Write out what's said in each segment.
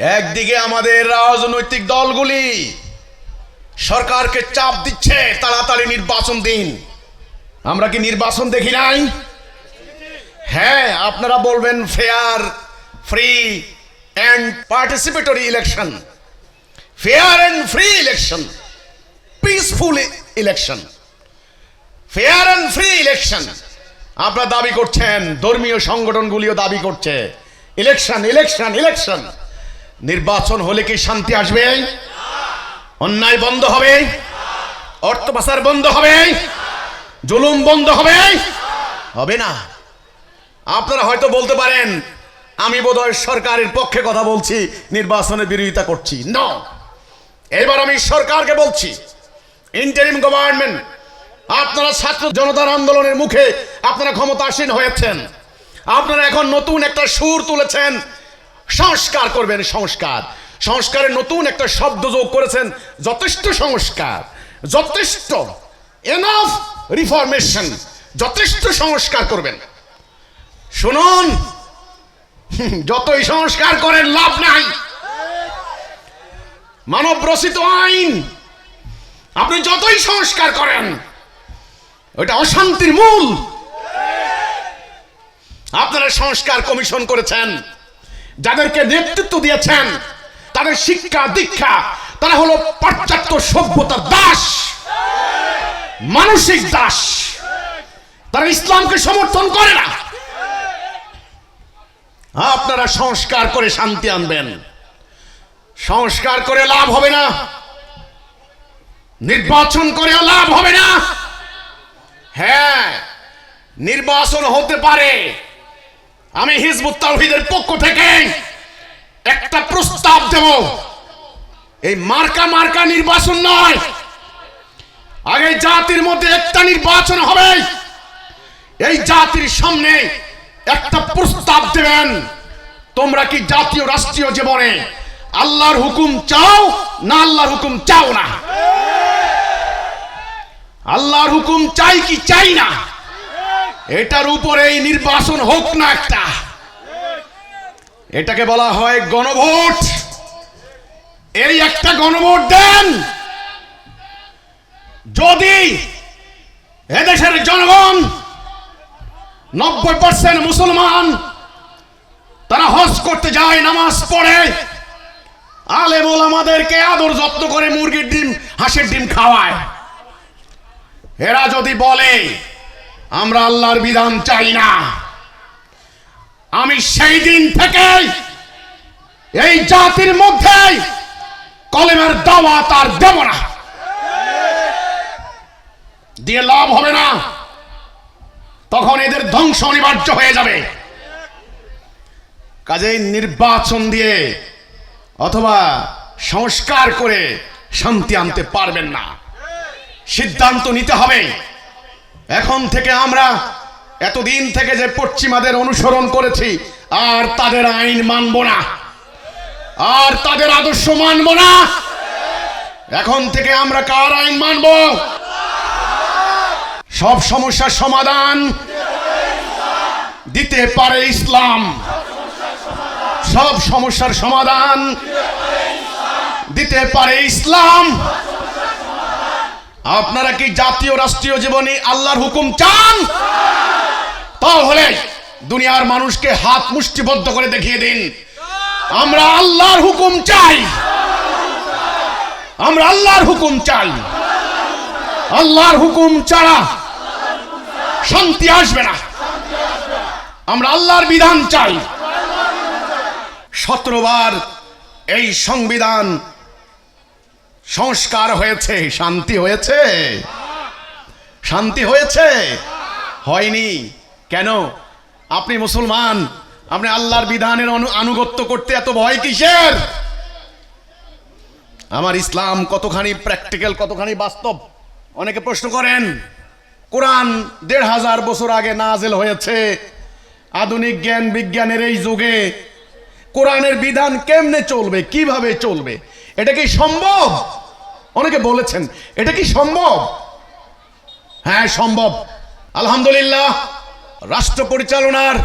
একদিকে আমাদের রাজনৈতিক দলগুলি সরকারকে চাপ দিচ্ছে তাড়াতাড়ি নির্বাচন দিন। আমরা কি নির্বাচন দেখি নাই? হ্যাঁ আপনারা বলবেন fair free and participatory election fair and free election peaceful election fair and free election আপনারা দাবি করছেন, ধর্মীয় সংগঠনগুলিও দাবি করছে। ইলেকশন ইলেকশন ইলেকশন নির্বাচন হলে কি শান্তি আসবে? অন্যায় বন্ধ হবে? অর্থ পাচার বন্ধ হবে? জুলুম বন্ধ হবে? হবে না। আপনারা হয়তো বলতে পারেন, আমি বোধহয় সরকারের পক্ষে কথা বলছি, নির্বাচনের বিরোধিতা করছি। ন। এবার আমি সরকারকে বলছি ইন্টারিম গভর্নমেন্ট আপনারা ছাত্র জনতার আন্দোলনের মুখে আপনারা ক্ষমতাসীন হয়েছেন। আপনারা এখন নতুন একটা সুর তুলেছেন সংস্কার করবেন সংস্কার। সংস্কারের নতুন একটা শব্দ যোগ করেছেন, যথেষ্ট সংস্কার, যথেষ্ট এনাফ রিফরমেশন যথেষ্ট সংস্কার করবেন। শুনুন যতই সংস্কার করেন, লাভ নাই। মানব রচিত আইন, আপনি যতই সংস্কার করেন ওটা অশান্তির মূল। আপনারা সংস্কার কমিশন করেছেন। যাদেরকে নেতৃত্ব দিয়েছেন, তাদের শিক্ষা, দীক্ষা, তারা হলো পাশ্চাত্য সভ্যতার দাস, মানসিক দাস। তারা ইসলামকে সমর্থন করে না। আপনারা সংস্কার করে শান্তি আনবেন। সংস্কার করে লাভ হবে না। নির্বাচন করে লাভ হবে না। হ্যাঁ নির্বাচন হতে পারে। আমি হিজবুত তাওহীদের পক্ষ থেকে একটা প্রস্তাব দেব। এই মার্কা মার্কা নির্বাচন নয়। আগে জাতির মধ্যে একটা নির্বাচন হবে। এই জাতির সামনে একটা প্রস্তাব দেবেন। তোমরা কি জাতীয় রাষ্ট্রীয় জীবনে আল্লাহর হুকুম চাও না আল্লাহর হুকুম চাও না? আল্লাহর হুকুম চাই কি চাই না? এটার উপরে এই নির্বাচন হোক না একটা। এটাকে বলা হয় গণভোট। এই একটা গণভোট দেন। যদি এদেশের জনগণ নব্বই পার্সেন্ট মুসলমান তারা হজ করতে যায়, নামাজ পড়ে আলেম আমাদেরকে আদর যত্ন করে মুরগির ডিম, হাঁসের ডিম খাওয়ায়। এরা যদি বলে আমরা আল্লাহর বিধান চাই না। আমি সেই দিন থেকে এই জাতির মধ্যে কলেমের দাওয়াত আর দেব না। দিয়ে লাভ হবে না। তখন এদের ধ্বংস অনিবার্য হয়ে যাবে। কাজেই নির্বাচন দিয়ে অথবা সংস্কার করে শান্তি আনতে পারবেন না। সিদ্ধান্ত নিতে হবে। এখন থেকে আমরা এতদিন থেকে যে পশ্চিমাদের অনুসরণ করেছি, আর তাদের আইন মানব না। আর তাদের আদর্শ মানব না। এখন থেকে আমরা কার আইন মানব? সব সমস্যার সমাধান দিতে পারে ইসলাম। সব সমস্যার সমাধান দিতে পারে ইসলাম। আপনারা কি জাতীয় রাষ্ট্রীয় জীবনে আল্লাহর হুকুম চান? তাহলে দুনিয়ার মানুষকে হাত মুষ্টিবদ্ধ করে দেখিয়ে দিন। আমরা আল্লাহর হুকুম চাই। আমরা আল্লাহর হুকুম চাই। আল্লাহর হুকুম ছাড়া শান্তি আসবে না। আমরা আল্লাহর বিধান চাই। সতেরো বার এই সংবিধান সংস্কার হয়েছে, শান্তি হয়েছে। শান্তি হয়েছে। হয়নি। কেন? আপনি মুসলমান, আপনি আল্লাহর বিধানের আনুগত্য করতে এত ভয় কিসের? আমার ইসলাম কতখানি প্র্যাকটিক্যাল কতখানি বাস্তব? অনেকে প্রশ্ন করেন, কোরআন দেড় হাজার বছর আগে নাজেল হয়েছে। আধুনিক জ্ঞান বিজ্ঞানের এই যুগে কোরআনের বিধান কেমনে চলবে, কীভাবে চলবে? এটা কি সম্ভব? অনেকে বলেছেন, এটা কি সম্ভব? হ্যাঁ সম্ভব। আলহামদুলিল্লাহ, রাষ্ট্র পরিচালনার,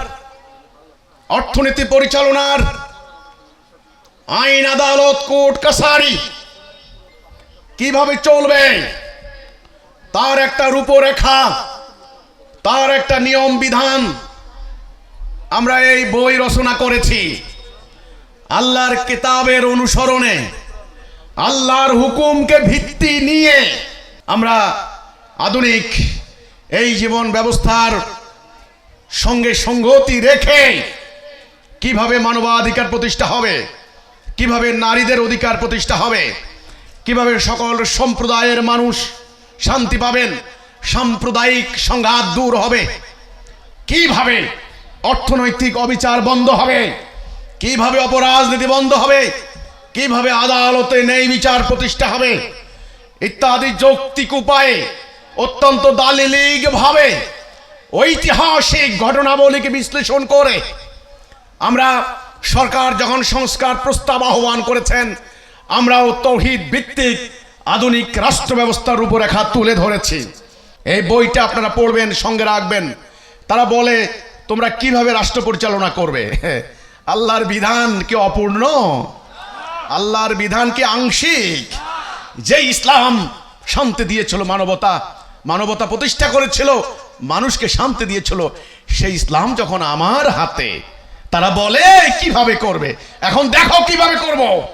অর্থনীতি পরিচালনার, আইন, আদালত, কোর্ট, কাছারি, কীভাবে চলবে? তার একটা রূপরেখা, তার একটা নিয়ম বিধান আমরা এই বই রচনা করেছি। আল্লাহর কিতাবের অনুসরণে আল্লাহর হুকুমকে ভিত্তি নিয়ে আমরা আধুনিক এই জীবন ব্যবস্থার সঙ্গে সঙ্গতি রেখে কীভাবে মানবাধিকার প্রতিষ্ঠা হবে, কীভাবে নারীদের অধিকার প্রতিষ্ঠা হবে, কীভাবে সকল সম্প্রদায়ের মানুষ শান্তি পাবেন, সাম্প্রদায়িক সংঘাত দূর হবে, কীভাবে অর্থনৈতিক অবিচার বন্ধ হবে, কীভাবে অপরাজনীতি বন্ধ হবে কীভাবে আদালতে ন্যায় বিচার প্রতিষ্ঠা হবে? ইত্যাদি যৌক্তিক উপায়ে অত্যন্ত দালিলিক ভাবে ঐতিহাসিক ঘটনাবলীকে বিশ্লেষণ করে আমরা সরকার যখন সংস্কার প্রস্তাব আহ্বান করেছেন, আমরাও তৌহিদ ভিত্তিক আধুনিক রাষ্ট্র ব্যবস্থার রূপরেখা তুলে ধরেছি। এই বইটা আপনারা পড়বেন, সঙ্গে রাখবেন। তারা বলে, তোমরা কীভাবে রাষ্ট্র পরিচালনা করবে? আল্লাহর বিধান কি অপূর্ণ? আল্লাহর বিধান কি আংশিক। যে ইসলাম শান্তি দিয়েছিল, মানবতা মানবতা প্রতিষ্ঠা করেছিল, মানুষকে শান্তি দিয়েছিল, সেই ইসলাম যখন আমার হাতে, তারা বলে, কীভাবে করবে? এখন দেখো কীভাবে করব।